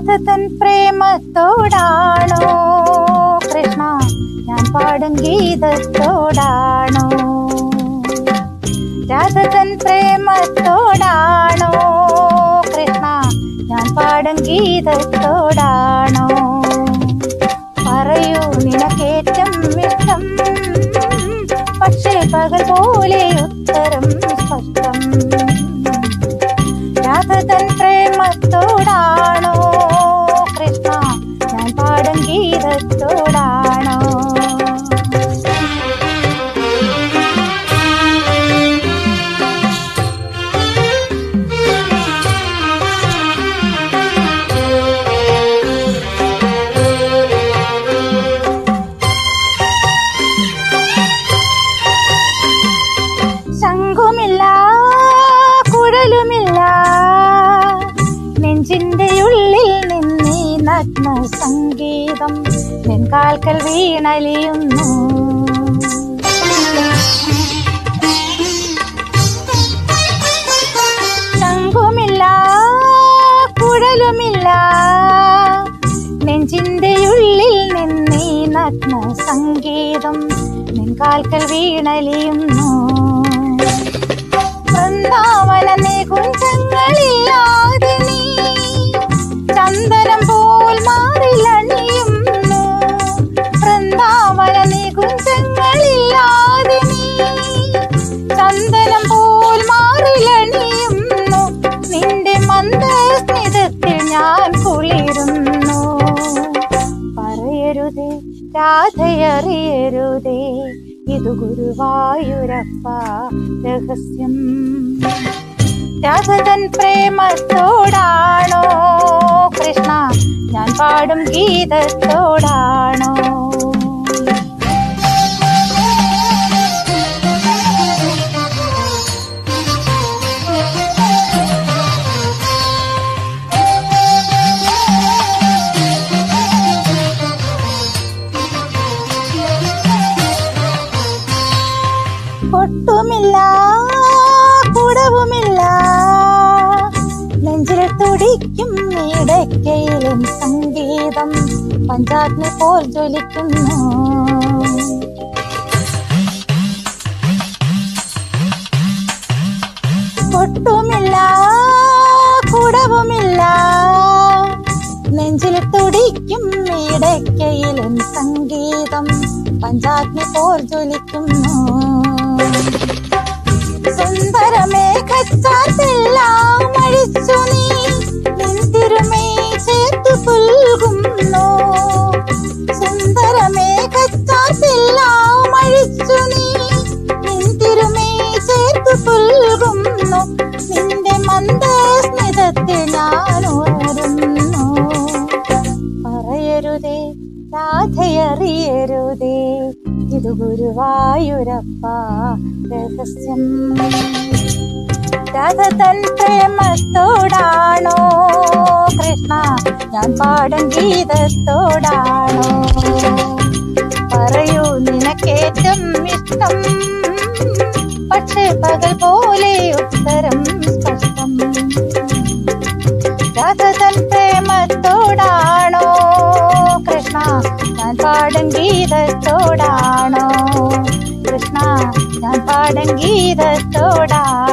രാധതൻ പ്രേമത്തോടാണോ? കൃഷ്ണ ഞാൻ പാടും ഗീതത്തോടാണോ? രാധതൻ പ്രേമത്തോടാണോ? കൃഷ്ണ ഞാൻ പാടും ഗീതത്തോടാണോ? പറയൂ നിനക്കേറ്റം ഇഷ്ടം പക്ഷേ പകൽ പോലെ ഉത്തരം പാടും ഗീതത്തോടാണോ ശംഖുമില്ല കുഴലുമില്ല നെഞ്ചിന്റെ ഉള്ളിൽ നിന്നീ പെൺകാൽക്കൽ വീണലിയുന്നു. ശംഖുമില്ല കുഴലുമില്ല. നെഞ്ചിന്റെ ഉള്ളിൽ നിന്നീ നഗ്ന സംഗീതം നിൻകാൽക്കൽ വീണലിയുന്നു. രാധയറിയരുതേ ഇത് ഗുരുവായൂരപ്പ രഹസ്യം. രാഘവൻ പ്രേമത്തോടാണോ കൃഷ്ണ? ഞാൻ പാടും ഗീതത്തോടാണോ? തുടിക്കും ഇടയ്ക്കയിലും സംഗീതം. പഞ്ചാഗ്നി പോൽ ജ്വലിക്കുന്നു. പൊട്ടുമില്ല കുടവുമില്ല. നെഞ്ചിൽ തുടിക്കും ഇടയ്ക്കയിലും സംഗീതം. പഞ്ചാഗ്നി പോൽ ജ്വലിക്കുന്നു. സുന്ദരമേഘച്ചാത്തെല്ലാം അഴിച്ചു പുൽകുന്നു സുന്ദരമേഘച്ചാത്തെല്ലാം അഴിച്ചു നീ. നിൻ തിരുമേ ചേർത്തു പുൽകുന്നു. നിന്റെ മന്ദസ്മിതത്തിൽ ഞാൻ ഉണരുന്നു പറയരുതേ രാധയറിയരുതേ. ഇത് ഗുരുവായൂരപ്പ രഹസ്യം. രാധതൻ പ്രേമത്തോടാണോ? കൃഷ്ണ ഞാൻ പാടും ഗീതത്തോടാണോ? പറയൂ നിനക്കേറ്റം ഇഷ്ടം. പക്ഷേ പകൽ പോലെ ഉത്തരം സ്പഷ്ടം. രാധതൻ പ്രേമത്തോടാണോ? കൃഷ്ണ ഞാൻ പാടും ഗീതത്തോടാണോ? കൃഷ്ണ ഞാൻ പാടും ഗീതത്തോടാ